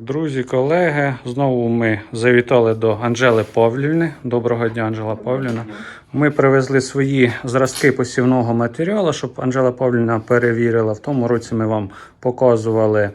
Друзі, колеги, знову ми завітали до Анжели Павлівни. Доброго дня, Анжела Павлівна. Ми привезли свої зразки посівного матеріалу, щоб Анжела Павлівна перевірила. В тому році ми вам показували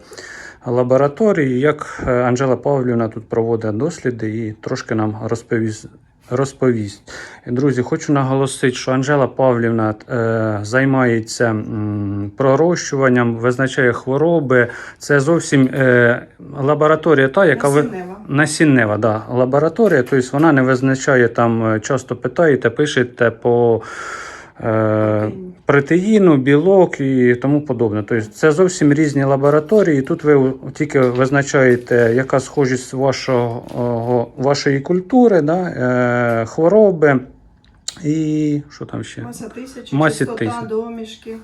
лабораторії, як е, Анжела Павлівна тут проводить досліди і трошки нам розповість. Розповість. Друзі, хочу наголосити, що Анжела Павлівна е, займається м, пророщуванням, визначає хвороби. Це зовсім е, лабораторія, та, яка ви Насіннева. насіннева, да, лабораторія, тобто вона не визначає там, е, часто питаєте, пишете по е, протеїну, білок і тому подобне. Тобто це зовсім різні лабораторії. Тут ви тільки визначаєте, яка схожість вашого, вашої культури, да, е, хвороби і що там ще? Маса тисяч, Масі чистота, домішки.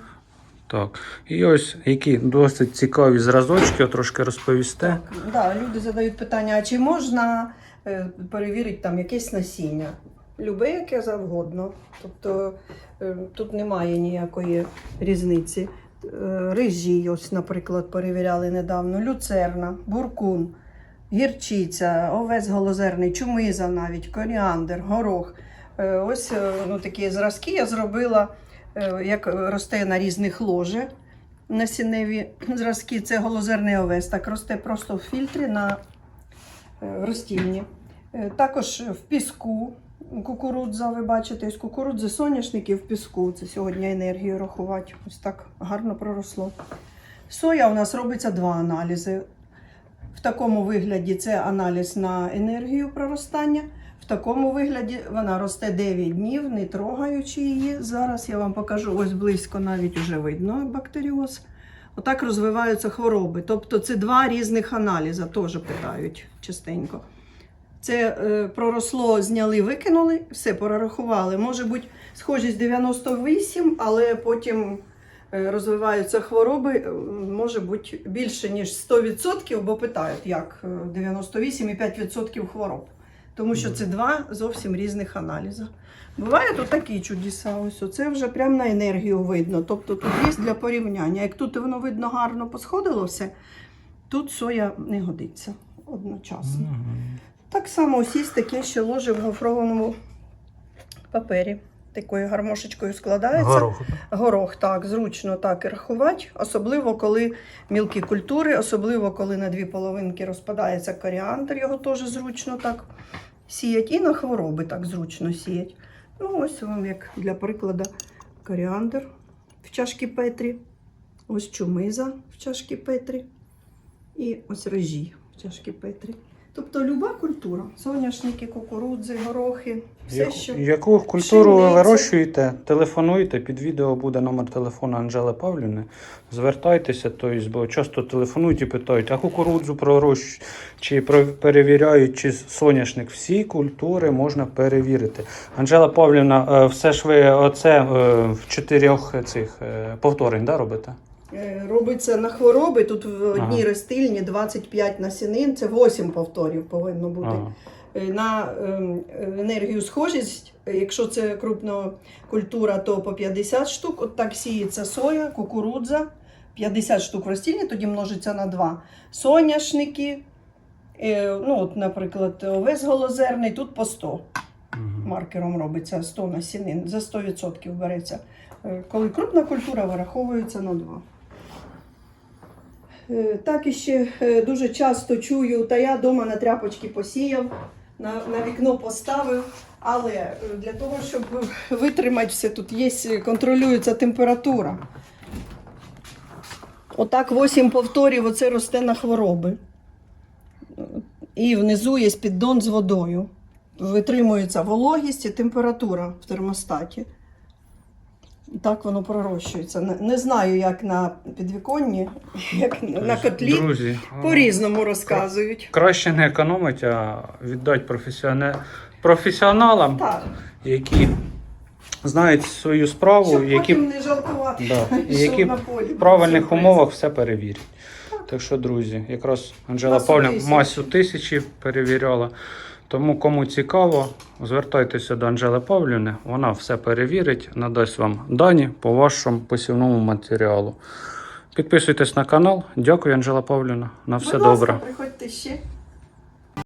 Так. І ось які досить цікаві зразочки, трошки розповісте. Так, да, люди задають питання, а чи можна е, перевірити там якесь насіння? Любе, яке завгодно. Тобто е, тут немає ніякої різниці. Е, Рижі, ось, наприклад, перевіряли недавно, люцерна, буркун, гірчиця, овець голозерний, чумиза навіть, коріандр, горох. Е, Ось ну, такі зразки я зробила, як росте на різних ложах насінневі зразки це голозерний овес. Так росте просто в фільтрі на розтільні. Е, Також в піску кукурудза, ви бачите, із кукурудзи соняшники в піску. Це сьогодні енергію рахувати. Ось так гарно проросло. Соя у нас робиться два аналізи. В такому вигляді це аналіз на енергію проростання. В такому вигляді вона росте 9 днів, не трогаючи її. Зараз я вам покажу, ось близько навіть вже видно бактеріоз. Отак розвиваються хвороби. Тобто це два різних аналізи, теж питають частенько. Це е, проросло, зняли, викинули, все перерахували. Може бути схожість 98, але потім е, розвиваються хвороби, е, може бути більше, ніж 100%, бо питають, як е, 98,5% хвороб. Тому що це два зовсім різних аналізи. Бувають такі чудеса. Ось оце вже прямо на енергію видно. Тобто тут є для порівняння. Як тут воно видно гарно посходило все, тут соя не годиться одночасно. Так само ось є таке ще ложе в гофрованому папері. Такою гармошечкою складається. Горох. Горох, так, зручно так і рахувати, особливо коли мілкі культури, особливо коли на дві половинки розпадається коріандр, його теж зручно так сіять. І на хвороби так зручно сіять. Ну, ось вам, як для прикладу, коріандр в чашки Петрі, ось чумиза в чашки Петрі, і ось режі в чашки Петрі. Тобто люба культура, соняшники, кукурудзи, горохи, все, Яку, що яку культуру ви вирощуєте, телефонуйте. Під відео буде номер телефону Анжели Павлівни. Звертайтеся, тобто, бо часто телефонують і питають, а кукурудзу пророщують, чи перевіряють, чи соняшник. Всі культури можна перевірити. Анжела Павлівна, е, все ж ви оце е, в чотирьох цих е, повторень да, робите? Е, Робиться на хвороби. Тут в одній Ага. розстильні 25 насінин, це 8 повторів повинно бути. Ага. Е, На ем, енергію схожість, якщо це крупна культура, то по 50 штук. От так сіється соя, кукурудза, 50 штук в розстільні, тоді множиться на 2. Соняшники, е, ну, от, наприклад, овес голозерний, тут по 100 маркером робиться 100 насінин, за 100% береться. Е, Коли крупна культура вираховується на 2. Е, Так і ще е, дуже часто чую, та я вдома на тряпочки посіяв, на, на вікно поставив. Але для того, щоб витримати все, тут є, контролюється температура. Отак 8 повторів оце росте на хвороби. І внизу є піддон з водою. Витримується вологість і температура в термостаті. І так воно пророщується. Не, не знаю, як на підвіконні, як на котлі. Друзі, По-різному розказують. краще не економити, а віддати професіоне... професіоналам, Так, які знають свою справу, щоб які потім не жалкувати, Да. І що які на полі в правильних сюрприз. умовах все перевірять. Так що, друзі, якраз Анжела Масу Павлівна тисяч. масу тисячі перевіряла. Тому кому цікаво, звертайтеся до Анжели Павлівни, вона все перевірить, надасть вам дані по вашому посівному матеріалу. Підписуйтесь на канал. Дякую, Анжела Павлівна. На все Будь ласка, добре. приходьте ще.